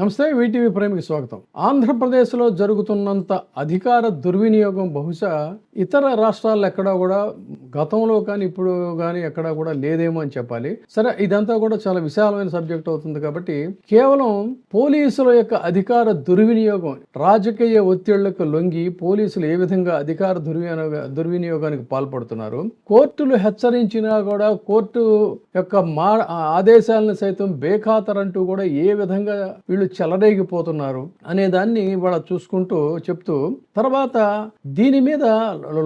నమస్తే వీటీవీ ప్రేమికి స్వాగతం. ఆంధ్రప్రదేశ్లో జరుగుతున్నంత అధికార దుర్వినియోగం బహుశా ఇతర రాష్ట్రాల్లో ఎక్కడా కూడా గతంలో కానీ ఇప్పుడు కానీ ఎక్కడా కూడా లేదేమో అని చెప్పాలి. సరే ఇదంతా కూడా చాలా విశాలమైన సబ్జెక్ట్ అవుతుంది కాబట్టి కేవలం పోలీసుల యొక్క అధికార దుర్వినియోగం రాజకీయ ఒత్తిళ్ళకు లొంగి పోలీసులు ఏ విధంగా అధికార దుర్వినియోగ దుర్వినియోగానికి పాల్పడుతున్నారు కోర్టులు హెచ్చరించినా కూడా కోర్టు యొక్క మా ఆదేశాలను సైతం బేఖాతరంటూ కూడా ఏ విధంగా వీళ్ళు చెలరేగిపోతున్నారు అనే దాన్ని వాళ్ళ చూసుకుంటూ చెప్తూ తర్వాత దీని మీద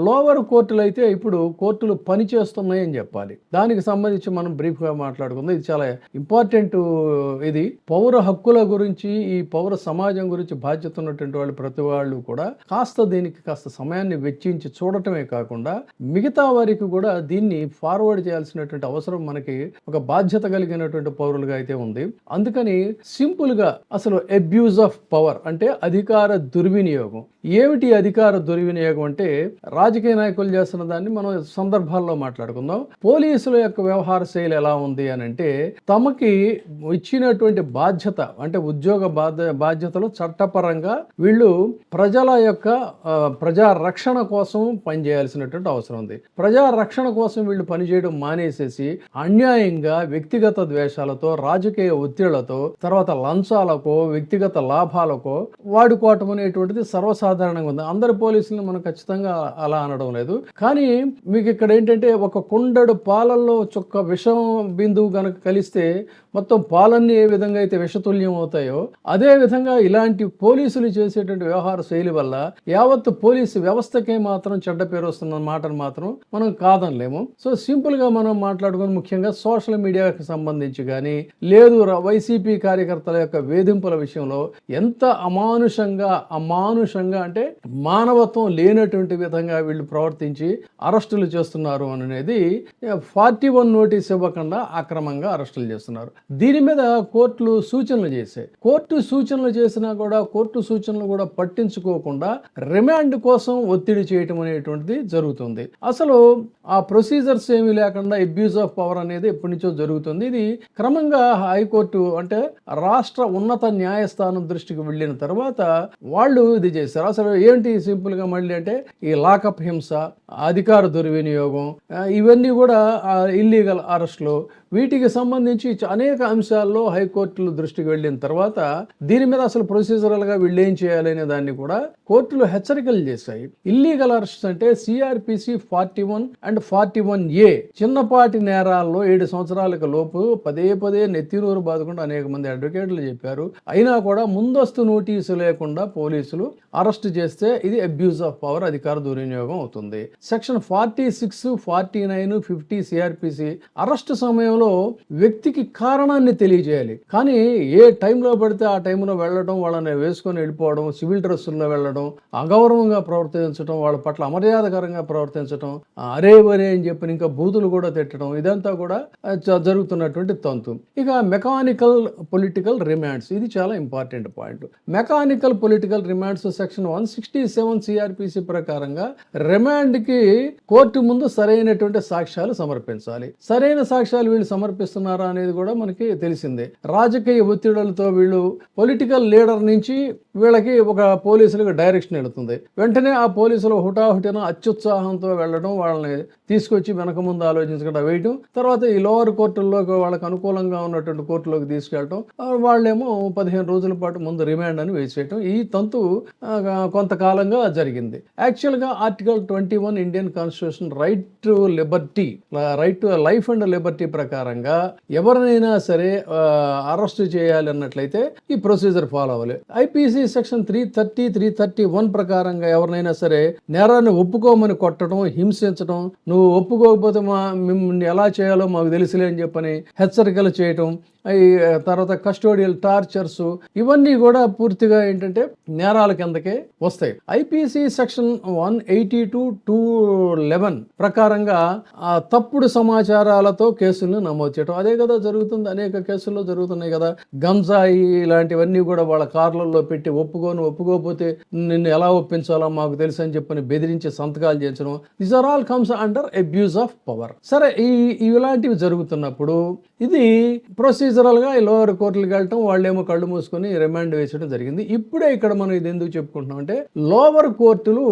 లోవర్ కోర్టులు అయితే ఇప్పుడు కోర్టులు పనిచేస్తున్నాయని చెప్పాలి. దానికి సంబంధించి మనం బ్రీఫ్గా మాట్లాడుకుందాం. ఇది చాలా ఇంపార్టెంట్ ఇది పౌర హక్కుల గురించి ఈ పౌర సమాజం గురించి బాధ్యత ఉన్నటువంటి వాళ్ళు ప్రతి వాళ్ళు కూడా కాస్త దీనికి కాస్త సమయాన్ని వెచ్చించి చూడటమే కాకుండా మిగతా వారికి కూడా దీన్ని ఫార్వర్డ్ చేయాల్సినటువంటి అవసరం మనకి ఒక బాధ్యత కలిగినటువంటి పౌరులుగా అయితే ఉంది. అందుకని సింపుల్గా అసలు అబ్యూజ్ ఆఫ్ పవర్ అంటే అధికార దుర్వినియోగం. ఏమిటి అధికార దుర్వినియోగం అంటే రాజకీయ నాయకులు చేస్తున్న దాన్ని మనం సందర్భాల్లో మాట్లాడుకుందాం. పోలీసుల యొక్క వ్యవహార శైలి ఎలా ఉంది అని అంటే తమకి ఇచ్చినటువంటి బాధ్యత అంటే ఉద్యోగ బాధ్య బాధ్యతలు చట్టపరంగా వీళ్ళు ప్రజల యొక్క ప్రజా రక్షణ కోసం పనిచేయాల్సినటువంటి అవసరం ఉంది. ప్రజా రక్షణ కోసం వీళ్ళు పనిచేయడం మానేసేసి అన్యాయంగా వ్యక్తిగత ద్వేషాలతో రాజకీయ ఒత్తిళ్ళతో తర్వాత లంచాలకో వ్యక్తిగత లాభాలకో వాడుకోవటం అనేటువంటిది సాధారణంగా ఉంది. అందరు పోలీసులను మనం ఖచ్చితంగా అలా అనడం లేదు. కానీ మీకు ఇక్కడ ఏంటంటే ఒక కుండడు పాలల్లో చొక్క విషం బిందువు కనుక కలిస్తే మొత్తం పాలన్నీ ఏ విధంగా అయితే విషతుల్యం అవుతాయో అదే విధంగా ఇలాంటి పోలీసులు చేసేటువంటి వ్యవహార శైలి వల్ల యావత్ పోలీసు వ్యవస్థకే మాత్రం చెడ్డ పేరు వస్తున్న మాటను మాత్రం మనం కాదనలేము. సో సింపుల్గా మనం మాట్లాడుకుని ముఖ్యంగా సోషల్ మీడియాకి సంబంధించి కానీ లేదు వైసీపీ కార్యకర్తల యొక్క వేధింపుల విషయంలో ఎంత అమానుషంగా అమానుషంగా అంటే మానవత్వం లేనటువంటి విధంగా వీళ్ళు ప్రవర్తించి అరెస్టులు చేస్తున్నారు అనేది ఫార్టీ వన్ నోటీస్ ఇవ్వకుండా అక్రమంగా అరెస్టులు చేస్తున్నారు. దీని మీద కోర్టులు సూచనలు చేశాయి. కోర్టు సూచనలు చేసినా కూడా కోర్టు సూచనలు కూడా పట్టించుకోకుండా రిమాండ్ కోసం ఒత్తిడి చేయటం అనేటువంటిది జరుగుతుంది. అసలు ఆ ప్రొసీజర్స్ ఏమీ లేకుండా అబ్యూజ్ ఆఫ్ పవర్ అనేది ఎప్పటి నుంచో జరుగుతుంది. ఇది క్రమంగా హైకోర్టు అంటే రాష్ట్ర ఉన్నత న్యాయస్థానం దృష్టికి వెళ్ళిన తర్వాత వాళ్ళు ఇది చేశారు. అసలు ఏంటి సింపుల్గా మళ్ళీ అంటే ఈ లాకప్ హింస అధికార దుర్వినియోగం ఇవన్నీ కూడా ఇల్లీగల్ అరెస్టులు వీటికి సంబంధించి అనేక అంశాల్లో హైకోర్టులు దృష్టికి వెళ్ళిన తర్వాత దీని మీద అసలు ప్రొసీజరల్గా వీళ్ళు ఏం దాన్ని కూడా కోర్టులు హెచ్చరికలు చేశాయి. ఇల్లీగల్ అరెస్ట్ అంటే CrPC forty one and forty one A చిన్నపాటి నేరాల్లో ఏడు సంవత్సరాలకు లోపు పదే పదే నెత్తినూరు బాదుకుండా అనేక మంది అడ్వకేట్లు చెప్పారు. అయినా కూడా ముందస్తు నోటీసు లేకుండా పోలీసులు అరెస్ట్ చేస్తే ఇది అబ్యూజ్ ఆఫ్ పవర్ అధికార దుర్వినియోగం అవుతుంది. Section forty six forty nine fifty CrPC arrest సమయంలో వ్యక్తికి కారణాన్ని తెలియజేయాలి. కానీ ఏ టైంలో పడితే ఆ టైంలో వెళ్ళడం వాళ్ళని వేసుకొని వెళ్ళిపోవడం సివిల్ డ్రెస్సుల్లో వెళ్ళడం అగౌరవంగా ప్రవర్తించడం వాళ్ళ పట్ల అమర్యాదకరంగా ప్రవర్తించడం అరే వరే అని చెప్పి ఇంకా బూతులు కూడా తిట్టడం ఇదంతా కూడా జరుగుతున్నటువంటి తంతు. ఇక మెకానికల్ పొలిటికల్ రిమాండ్స్ ఇది చాలా important point. Mechanical political remands section one sixty seven CrPC ప్రకారంగా రిమాండ్కి కోర్టు ముందు సరైనటువంటి సాక్ష్యాలు సమర్పించాలి. సరైన సాక్ష్యాలు వీళ్ళు సమర్పిస్తున్నారా అనేది కూడా మనకి తెలిసిందే. రాజకీయ ఒత్తిడులతో వీళ్ళు పొలిటికల్ లీడర్ నుంచి వీళ్ళకి ఒక పోలీసులకు డైరెక్షన్ వెళుతుంది వెంటనే ఆ పోలీసులు హుటాహుటిన అత్యుత్సాహంతో వెళ్ళడం వాళ్ళని తీసుకొచ్చి వెనక ముందు ఆలోచించకుండా వేయడం తర్వాత ఈ లోవర్ కోర్టుల్లోకి వాళ్ళకి అనుకూలంగా ఉన్నటువంటి కోర్టులోకి తీసుకెళ్ళటం వాళ్ళేమో పదిహేను రోజుల పాటు ముందు రిమాండ్ అని వేసేయటం ఈ తంతు కొంతకాలంగా జరిగింది. యాక్చువల్గా article twenty one Indian constitution right to liberty right to life and liberty ప్రకారంగా ఎవరినైనా సరే అరెస్ట్ చేయాలి అన్నట్లయితే ఈ ప్రొసీజర్ ఫాలో అవ్వాలి. IPC section three thirty three thirty one ప్రకారంగా ఎవరినైనా సరే నేరాన్ని ఒప్పుకోమని కొట్టడం హింసించడం నువ్వు ఒప్పుకోకపోతే మా మిమ్మల్ని ఎలా చేయాలో మాకు తెలుసులే అని చెప్పని హెచ్చరికలు చేయటం తర్వాత కస్టోడియల్ టార్చర్స్ ఇవన్నీ కూడా పూర్తిగా ఏంటంటే నేరాల కిందకే వస్తాయి. IPC section one eighty two two eleven ప్రకారంగా ఆ తప్పుడు సమాచారాలతో కేసులను నమోదు చేయడం అదే కదా జరుగుతుంది. అనేక కేసుల్లో జరుగుతున్నాయి కదా. గంజాయి ఇలాంటివన్నీ కూడా వాళ్ళ కార్లలో పెట్టి ఒప్పుకోను ఒప్పుకోకపోతే నిన్ను ఎలా ఒప్పించాలో మాకు తెలుసు అని చెప్పని బెదిరించి సంతకాలు చేయించడం. This are all comes under abuse of power సరే ఈ ఇలాంటివి జరుగుతున్నప్పుడు ఇది ప్రొసీజరల్గా లోవర్ కోర్టులకు వెళ్ళటం వాళ్ళేమో కళ్ళు మూసుకొని రిమాండ్ వేసడం జరిగింది. ఇప్పుడే ఇక్కడ మనం ఇది ఎందుకు చెప్పుకుంటున్నాం అంటే లోవర్ కోర్టులు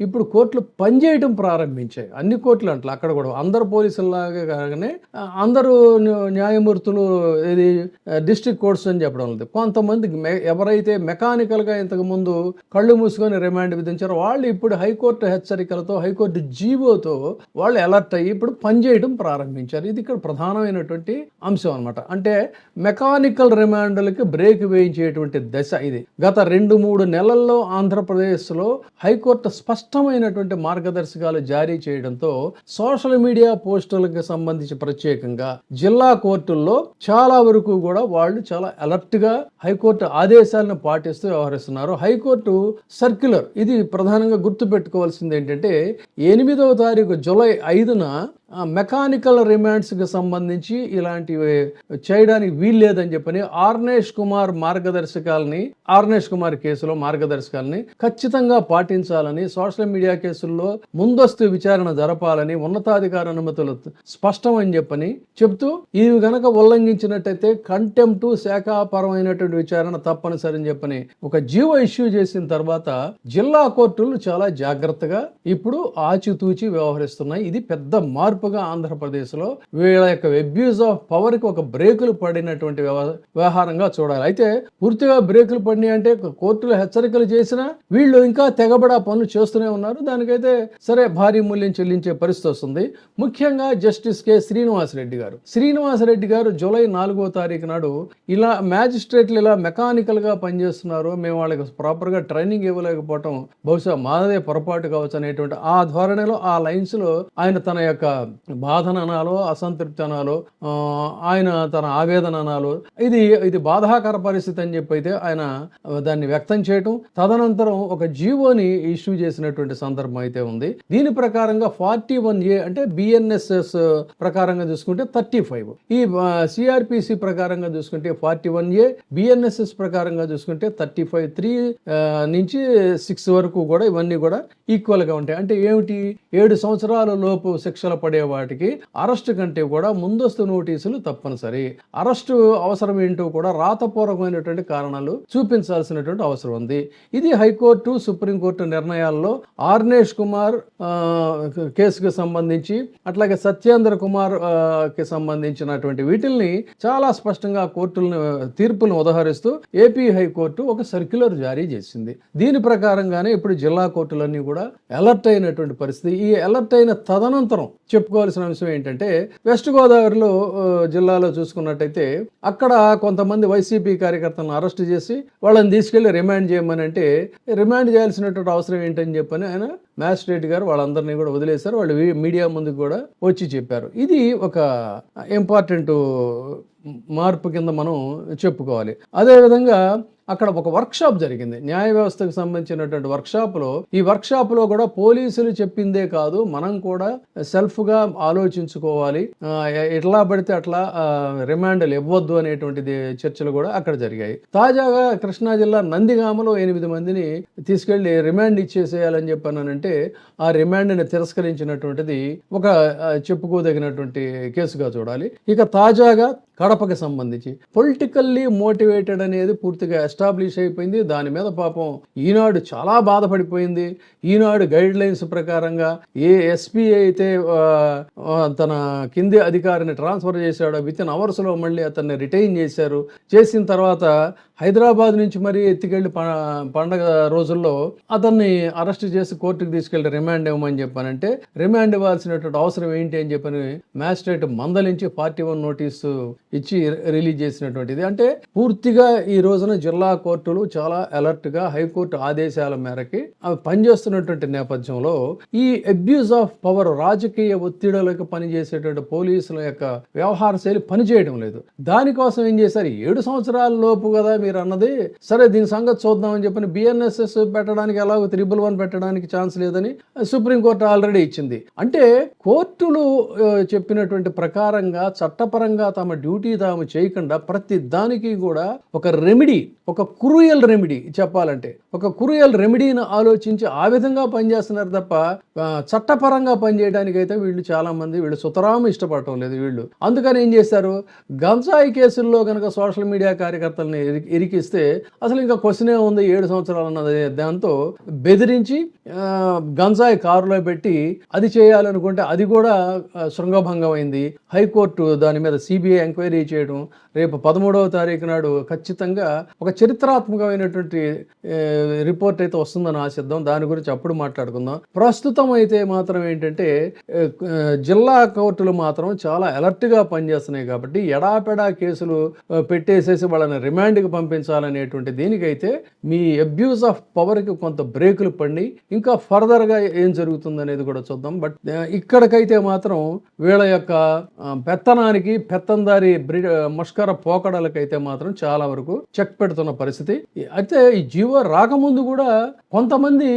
ఇప్పుడు కోర్టులు పనిచేయటం ప్రారంభించాయి. అన్ని కోర్టులు అంటారు అక్కడ కూడా అందరు పోలీసుల్లాగా కాగానే అందరూ న్యాయమూర్తులు ఇది డిస్ట్రిక్ట్ కోర్ట్స్ అని చెప్పడం లేదు. కొంతమంది మె- ఎవరైతే మెకానికల్గా ఇంతకుముందు కళ్ళు మూసుకొని రిమాండ్ విధించారో వాళ్ళు ఇప్పుడు హైకోర్టు హెచ్చరికలతో హైకోర్టు జీవోతో వాళ్ళు అలర్ట్ అయ్యి ఇప్పుడు పనిచేయడం ప్రారంభించారు. ఇది ఇక్కడ ప్రధానమైనటువంటి అంశం అనమాట అంటే మెకానికల్ రిమాండ్లకి బ్రేక్ వేయించేటువంటి దశ ఇది. గత రెండు మూడు నెలల్లో ఆంధ్రప్రదేశ్లో హైకోర్టు స్పష్ట స్పష్టమైనటువంటి మార్గదర్శకాలు జారీ చేయడంతో సోషల్ మీడియా పోస్టులకు సంబంధించి ప్రత్యేకంగా జిల్లా కోర్టుల్లో చాలా వరకు కూడా వాళ్ళు చాలా అలర్ట్గా హైకోర్టు ఆదేశాలను పాటిస్తూ వ్యవహరిస్తున్నారు. High court circular. ఇది ప్రధానంగా గుర్తుపెట్టుకోవాల్సింది ఏంటంటే ఎనిమిదవ తారీఖు జూలై ఐదున మెకానికల్ మెకానికల్ రిమాండ్స్కి సంబంధించి ఇలాంటివి చేయడానికి వీల్లేదని చెప్పని ఆర్నేష్ కుమార్ మార్గదర్శకాలని ఆర్నేష్ కుమార్ కేసులో మార్గదర్శకాలని ఖచ్చితంగా పాటించాలని సోషల్ సోషల్ మీడియా కేసుల్లో ముందస్తు విచారణ జరపాలని ఉన్నతాధికార అనుమతులు స్పష్టం అని చెప్పని చెప్తూ ఇవి గనక ఉల్లంఘించినట్టయితే కంటెంప్ట్ శాఖాపరమైనటువంటి విచారణ తప్పనిసరి అని చెప్పని ఒక జీవో ఇష్యూ చేసిన తర్వాత జిల్లా కోర్టులు చాలా జాగ్రత్తగా ఇప్పుడు ఆచితూచి వ్యవహరిస్తున్నాయి. ఇది పెద్ద మార్పుగా ఆంధ్రప్రదేశ్లో వీళ్ళ యొక్క అబ్యూజ్ ఆఫ్ పవర్కి ఒక బ్రేకులు పడినటువంటి వ్యవహారంగా చూడాలి. అయితే పూర్తిగా బ్రేకులు పడినాయి అంటే కోర్టులు హెచ్చరికలు చేసినా వీళ్ళు ఇంకా తెగబడా పనులు చేస్తూనే ఉన్నారు. దానికైతే సరే భారీ మూల్యం చెల్లించే పరిస్థితి వస్తుంది. ముఖ్యంగా జస్టిస్ కె శ్రీనివాసరెడ్డి గారు. శ్రీనివాసరెడ్డి గారు జూలై నాలుగో తారీఖు నాడు ఇలా మ్యాజిస్ట్రేట్లు ఇలా మెకానికల్గా పనిచేస్తున్నారు మేము వాళ్ళకి ప్రాపర్గా ట్రైనింగ్ ఇవ్వలేకపోవటం బహుశా మాదే పొరపాటు కావచ్చు అనేటువంటి ఆ ధోరణిలో ఆ లైన్స్లో ఆయన తన యొక్క బాధన అనాలో అసంతృప్తి అనాలో ఆయన తన ఆవేదన అనాలో ఇది ఇది బాధాకర పరిస్థితి అని చెప్పి అయితే ఆయన దాన్ని వ్యక్తం చేయటం. తదనంతరం ఒక జీవోని ఇష్యూ చేసినట్టు చేసినటువంటి సందర్భం అయితే ఉంది. దీని ప్రకారంగా ఫార్టీ వన్ ఏ అంటే బిఎన్ఎస్ఎస్ ప్రకారంగా చూసుకుంటే థర్టీ ఫైవ్. ఈ సిఆర్పిసి ప్రకారంగా చూసుకుంటే ఫార్టీ వన్ ఏ బిఎన్ఎస్ఎస్ ప్రకారంగా చూసుకుంటే థర్టీ ఫైవ్. త్రీ నుంచి సిక్స్ వరకు కూడా ఇవన్నీ కూడా ఈక్వల్గా ఉంటాయి. అంటే ఏమిటి? ఏడు సంవత్సరాల లోపు శిక్షలు పడే వాటికి అరెస్ట్ కంటే కూడా ముందస్తు నోటీసులు తప్పనిసరి. అరెస్టు అవసరం ఏంటో కూడా రాతపూర్వకమైనటువంటి కారణాలు చూపించాల్సినటువంటి అవసరం ఉంది. ఇది హైకోర్టు సుప్రీంకోర్టు నిర్ణయాల్లో ఆర్నేష్ కుమార్ కేసుకి కేసుకు సంబంధించి అట్లాగే సత్యేంద్ర కుమార్కి సంబంధించినటువంటి వీటిల్ని చాలా స్పష్టంగా కోర్టులను తీర్పులను ఉదహరిస్తూ ఏపీ హైకోర్టు ఒక సర్క్యులర్ జారీ చేసింది. దీని ప్రకారంగానే ఇప్పుడు జిల్లా కోర్టులన్నీ కూడా అలర్ట్ అయినటువంటి పరిస్థితి. ఈ అలర్ట్ అయిన తదనంతరం చెప్పుకోవాల్సిన అంశం ఏంటంటే వెస్ట్ గోదావరిలో జిల్లాలో చూసుకున్నట్టయితే అక్కడ కొంతమంది వైసీపీ కార్యకర్తలను అరెస్ట్ చేసి వాళ్ళని తీసుకెళ్ళి రిమాండ్ చేయమని అంటే రిమాండ్ చేయాల్సినటువంటి అవసరం ఏంటని చెప్పని ఆయన మ్యాజిస్ట్రేట్ గారు వాళ్ళందరినీ కూడా వదిలేశారు. వాళ్ళు మీడియా ముందుకు కూడా వచ్చి చెప్పారు. ఇది ఒక ఇంపార్టెంట్ మార్పు కింద మనం చెప్పుకోవాలి. అదేవిధంగా అక్కడ ఒక వర్క్షాప్ జరిగింది. న్యాయ వ్యవస్థకు సంబంధించినటువంటి వర్క్షాప్లో లో ఈ వర్క్షాప్లో లో కూడా పోలీసులు చెప్పిందే కాదు మనం కూడా సెల్ఫ్గా ఆలోచించుకోవాలి. ఎట్లా పడితే అట్లా రిమాండ్లు ఇవ్వద్దు అనేటువంటిది చర్చలు కూడా అక్కడ జరిగాయి. తాజాగా కృష్ణా జిల్లా నందిగామలో ఎనిమిది మందిని తీసుకెళ్ళి రిమాండ్ ఇచ్చేసేయాలని చెప్పానంటే ఆ రిమాండ్ని తిరస్కరించినటువంటిది ఒక చెప్పుకోదగినటువంటి కేసుగా చూడాలి. ఇక తాజాగా కడపకి సంబంధించి. పొలిటికల్లీ మోటివేటెడ్ అనేది పూర్తిగా ఎస్టాబ్లిష్ అయిపోయింది. దాని మీద పాపం ఈనాడు చాలా బాధపడిపోయింది. ఈనాడు గైడ్ లైన్స్ ప్రకారంగా ఏ ఎస్పీ అయితే తన కింది అధికారిని ట్రాన్స్ఫర్ చేశాడో విత్ ఇన్ అవర్స్లో మళ్ళీ అతన్ని రిటైన్ చేశారు. చేసిన తర్వాత హైదరాబాద్ నుంచి మరి ఎత్తుకెళ్ళి పండగ రోజుల్లో అతన్ని అరెస్ట్ చేసి కోర్టుకు తీసుకెళ్ళి రిమాండ్ ఇవ్వమని చెప్పానంటే రిమాండ్ ఇవ్వాల్సినటువంటి అవసరం ఏంటి అని చెప్పని మ్యాజిస్ట్రేట్ మందలించి ఫార్టీ వన్ నోటీసు ఇచ్చి రిలీజ్ చేసినటువంటిది. అంటే పూర్తిగా ఈ రోజున జిల్లా కోర్టులు చాలా అలర్ట్గా హైకోర్టు ఆదేశాల మేరకి అవి పనిచేస్తున్నటువంటి నేపథ్యంలో ఈ అబ్యూజ్ ఆఫ్ పవర్ రాజకీయ ఒత్తిడులకు పనిచేసేటువంటి పోలీసుల యొక్క వ్యవహార శైలి పనిచేయడం లేదు. దానికోసం ఏం చేశారు? ఏడు సంవత్సరాల లోపు కదా మీరు అన్నది సరే దీని సంగతి చూద్దామని చెప్పని బిఎన్ఎస్ఎస్ పెట్టడానికి ఎలాగో త్రిబుల్ వన్ పెట్టడానికి ఛాన్స్ లేదని సుప్రీంకోర్టు ఆల్రెడీ ఇచ్చింది. అంటే కోర్టులు చెప్పినటువంటి ప్రకారంగా చట్టపరంగా తమ డ్యూటీ తాము చేయకుండా ప్రతి దానికి కూడా ఒక రెమెడీ ఒక క్రూయల్ రెమెడీ చెప్పాలంటే ఒక క్రూయల్ రెమెడీని ఆలోచించి ఆ విధంగా పనిచేస్తున్నారు తప్ప చట్టపరంగా పనిచేయడానికి అయితే వీళ్ళు చాలా మంది వీళ్ళు సుతరాము ఇష్టపడటం లేదు వీళ్ళు. అందుకని ఏం చేశారు? గంజాయి కేసుల్లో కనుక సోషల్ మీడియా కార్యకర్తల్ని ఇరికిస్తే అసలు ఇంకా క్వశ్చనే ఉంది ఏడు సంవత్సరాలు అన్నది దాంతో బెదిరించి గంజాయి కారులో పెట్టి అది చేయాలనుకుంటే అది కూడా శృంగభంగం అయింది హైకోర్టు దాని మీద సిబిఐ ఎంక్వైరీ చేయడం రేపు పదమూడవ తారీఖు నాడు ఖచ్చితంగా ఒక చరిత్రాత్మకమైనటువంటి రిపోర్ట్ అయితే వస్తుందని ఆశిద్దాం. దాని గురించి అప్పుడు మాట్లాడుకుందాం. ప్రస్తుతం అయితే మాత్రం ఏంటంటే జిల్లా కోర్టులు మాత్రం చాలా అలర్ట్గా పనిచేస్తున్నాయి కాబట్టి ఎడాపెడా కేసులు పెట్టేసేసి వాళ్ళని రిమాండ్కి పంపించాలనేటువంటి దీనికైతే మీ అబ్యూస్ ఆఫ్ పవర్కి కొంత బ్రేకులు పడి ఇంకా ఫర్దర్గా ఏం జరుగుతుంది అనేది కూడా చూద్దాం. బట్ ఇక్కడికైతే మాత్రం వీళ్ళ యొక్క పెత్తనానికి పెత్తందారి బ్రి ముష్కర పోకడలకైతే మాత్రం చాలా వరకు చెక్ పెడుతున్న పరిస్థితి. అయితే ఈ జీవో రాకముందు కూడా కొంతమంది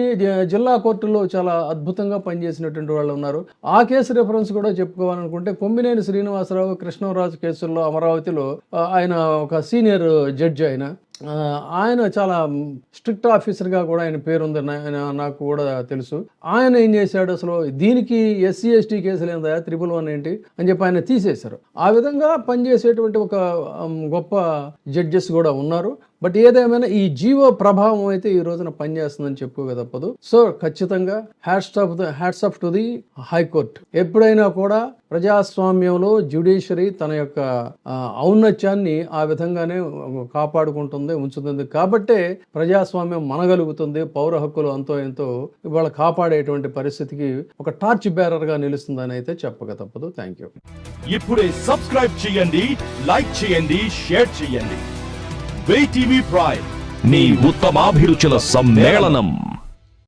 జిల్లా కోర్టుల్లో చాలా అద్భుతంగా పనిచేసినటువంటి వాళ్ళు ఉన్నారు. ఆ కేసు రిఫరెన్స్ కూడా చెప్పుకోవాలనుకుంటే కొమ్మినేని శ్రీనివాసరావు కృష్ణరాజు కేసుల్లో అమరావతిలో ఆయన ఒక సీనియర్ జడ్జి ఆయన ఆయన. ఆయన చాలా స్ట్రిక్ట్ ఆఫీసర్గా కూడా ఆయన పేరుంది ఉంది నాకు కూడా తెలుసు. ఆయన ఏం చేశాడు అసలు? దీనికి ఎస్సీ ఎస్టీ కేసులు ఏందా త్రిపుల్ వన్ ఏంటి? అని చెప్పి ఆయన తీసేశారు. ఆ విధంగా పనిచేసేటువంటి ఒక గొప్ప జడ్జెస్ కూడా ఉన్నారు. బట్ ఏదేమైనా ఈ జీవో ప్రభావం అయితే ఈ రోజున పనిచేస్తుందని చెప్పుకోక తప్పదు సో ఖచ్చితంగా hats off the hats off to the high court ఎప్పుడైనా కూడా ప్రజాస్వామ్యంలో జ్యుడిషియరీ తన యొక్క ఔన్నత్యాన్ని ఆ విధంగానే కాపాడుకుంటుంది ఉంచుతుంది. కాబట్టే ప్రజాస్వామ్యం మనగలుగుతుంది పౌర హక్కులు అంతో ఎంతో ఇవాళ కాపాడేటువంటి పరిస్థితికి ఒక టార్చ్ బేరర్గా నిలుస్తుందని అయితే చెప్పక తప్పదు థ్యాంక్ యూ ఇప్పుడే సబ్స్క్రైబ్ చేయండి లైక్ చేయండి షేర్ చేయండి. Way TV prime. నీ ఉత్తమాభిరుచుల సమ్మేళనం.